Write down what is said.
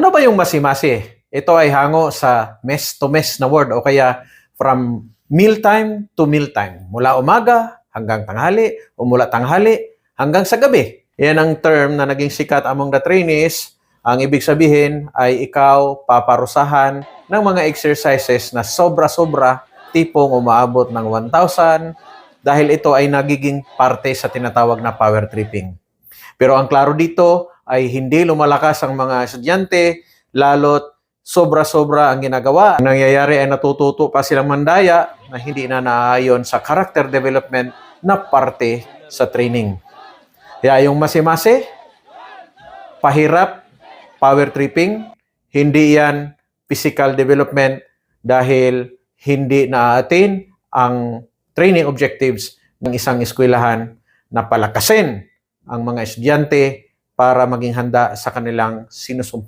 Ano ba yung masi-masi? Ito ay hango sa mess to mess na word o kaya from mealtime to mealtime. Mula umaga hanggang tanghali o mula tanghali hanggang sa gabi. Yan ang term na naging sikat among the trainees. Ang ibig sabihin ay ikaw paparusahan ng mga exercises na sobra-sobra tipong umaabot ng 1,000 dahil ito ay nagiging parte sa tinatawag na power tripping. Pero ang klaro dito ay hindi lumalakas ang mga estudyante, lalo't sobra-sobra ang ginagawa. Ang nangyayari ay natututo pa silang mandaya na hindi na naayon sa character development na parte sa training. Kaya yung masi-masi, pahirap, power tripping, hindi yan physical development dahil hindi na-attain ang training objectives ng isang eskwelahan na palakasin ang mga estudyante para maging handa sa kanilang sinusumpa